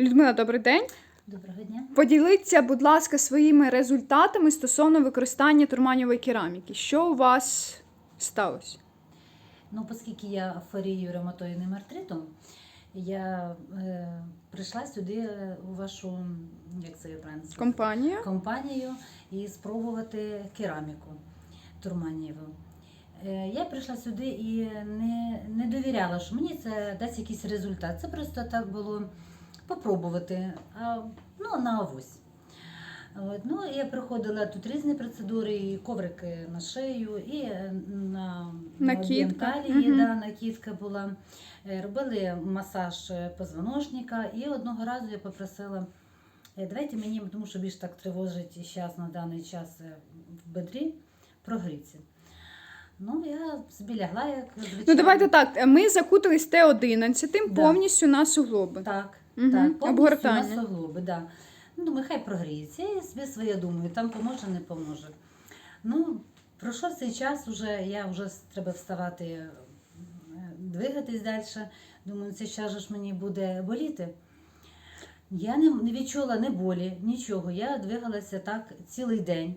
Людмила, добрий день. Доброго дня. Поділіться, будь ласка, своїми результатами стосовно використання турманівої кераміки. Що у вас сталося? Ну, оскільки я хворію ревматоїдним артритом, я е, прийшла сюди е, у вашу як це правильно сказала? Компанію і спробувати кераміку турманіву. Е, Я прийшла сюди і не, не довіряла, що мені це дасть якийсь результат. Це просто так було попробувати, ну, на авось. От, ну, я проходила тут різні процедури, і коврики на шию, і е, на, на Накидка. талії, Мгм. да, накидка була. Е, Робили масаж е, позвоночника, і одного разу я попросила, «Е, давайте мені, тому що більш так тривожить зараз на даний час в бедрі, прогріться. Ну, я собі лягла, як звичайно. Ну давайте так. Ми закутались Т-11 Да. повністю на суглоби. Так, Мгм. так, повністю Обгортання. суглоби, да. Ну, думаю, хай прогріється. Я собі своє думаю, там поможе, не поможе. Ну, пройшов цей час, уже, я вже с- треба вставати, е, двигатись далі. Думаю, цей час же ж мені буде боліти. Я не, не відчула ні болі, нічого. Я двигалася так цілий день.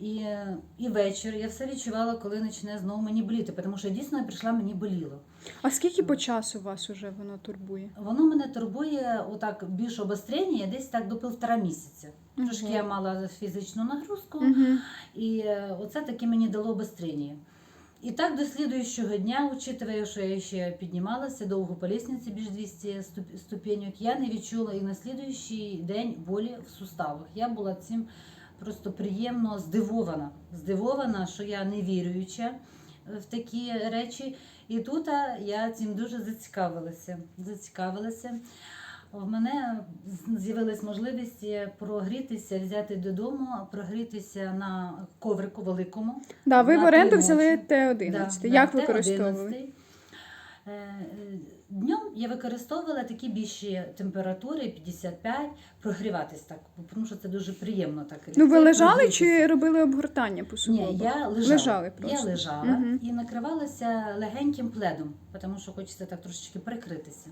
І, е, і вечір я все відчувала, коли почне знову мені боліти, тому що дійсно прийшла, мені боліло. А скільки по часу вас уже воно турбує? Воно мене турбує отак більш обострення десь так до півтора місяця. Трошки я мала фізичну нагрузку, і е, оце таки мені дало обострення. І так до слідуючого дня, учитывая, що я ще піднімалася довго по лестниці, більш 200 ступеньок, я не відчула і на слідуючий день болі в суставах. Я була цим просто приємно здивована. Здивована, що я не віруюча в такі речі. І тут я цим дуже зацікавилася. зацікавилася. В мене з'явилась можливість е, прогрітися, взяти додому, прогрітися на коврику великому. Да, ви в оренду взяли ночі. Т-11. Да, Як на використовували? Т-11. Днем я використовувала такі більші температури 55, прогріватись так, тому що це дуже приємно так. Ну ви Це лежали чи робили обгортання по? Ні, я лежала. Лежали просто. Я лежала Мгм. і накривалася легеньким пледом, тому що хочеться так трошечки прикритися.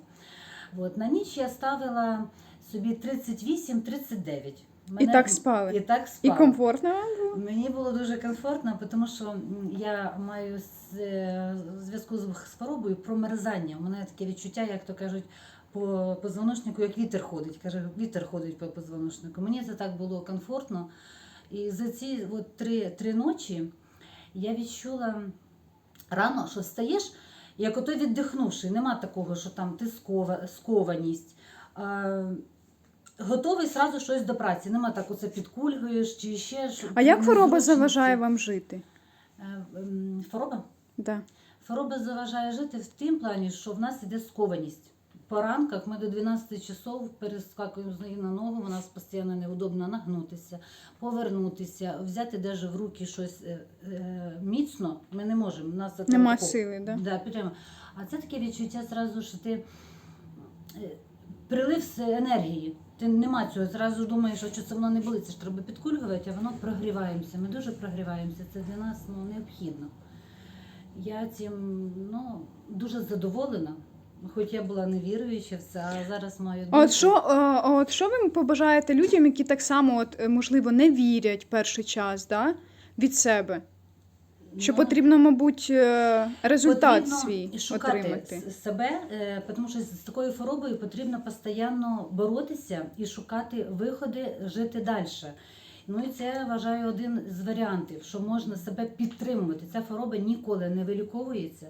От, на ніч я ставила собі 38-39. І так спали? І так І комфортно вам було? Мені було дуже комфортно, тому що я маю з- е, зв'язку з з хворобою промерзання. У мене таке відчуття, як то кажуть, по позвоночнику, як вітер ходить. Каже, вітер ходить по позвоночнику. Мені це так було комфортно. І за ці от три, три ночі я відчула рано, що встаєш, як ото віддихнувши. Нема такого, що там ти скова, скованість. Готовий сразу щось до праці. Нема так, оце підкульгуєш чи ще що. А як хвороба заважає вам жити? Е, Хвороба? Да. Хвороба заважає жити в тим плані, що в нас іде скованість. По ранках ми до 12 часов перескакуємо з ноги на ногу, у нас постійно неудобно нагнутися, повернутися, взяти даже в руки щось е, е, міцно. Ми не можемо. У нас Нема сили, да? Да, підтримуємо. А це таке відчуття зразу, що ти е, прилив з енергії. Ти нема цього, зразу думаєш, що це воно не болить, це ж треба підкульгувати, а воно прогріваємося. Ми дуже прогріваємося. Це для нас ну, необхідно. Я цим ну, дуже задоволена, хоч я була невіруюча в це, а зараз маю А От що, е, от що ви побажаєте людям, які так само, от, е, можливо, не вірять перший час да, від себе? Що Ну, потрібно, мабуть, е, результат потрібно свій шукати отримати. себе, е, тому що з такою хворобою потрібно постійно боротися і шукати виходи, жити далі. Ну і це вважаю один з варіантів, що можна себе підтримувати. Ця хвороба ніколи не виліковується.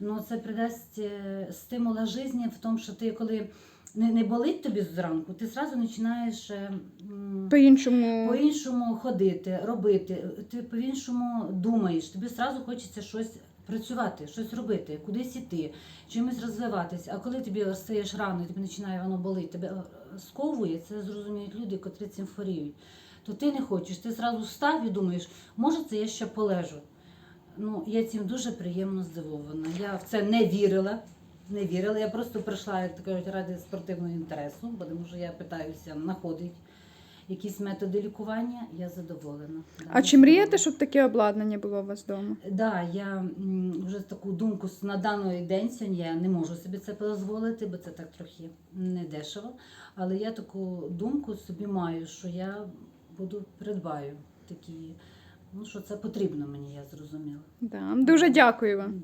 Ну це придасть е, стимула житті в тому, що ти коли не, не болить тобі зранку, ти зразу починаєш. е, По-іншому. по-іншому ходити, робити, ти по-іншому думаєш, тобі одразу хочеться щось працювати, щось робити, кудись іти, чимось розвиватися. А коли тобі стаєш рано, і тобі починає воно болити, тебе е, сковує, це зрозуміють люди, котрі цим хворіють. То ти не хочеш, ти зразу встав і думаєш, може це я ще полежу. Ну, я цим дуже приємно здивована. Я в це не вірила. Не вірила. Я просто прийшла, як то кажуть, ради спортивного інтересу, бо тому що я питаюся знаходити якісь методи лікування, я задоволена. А чи мрієте, щоб таке обладнання було у вас вдома? Да, я м, вже таку думку с- на даний день сьогодні я не можу собі це дозволити, бо це так трохи не дешево. Але я таку думку собі маю, що я буду придбаю такі, ну що це потрібно мені, я зрозуміла. Да. Дуже дякую вам.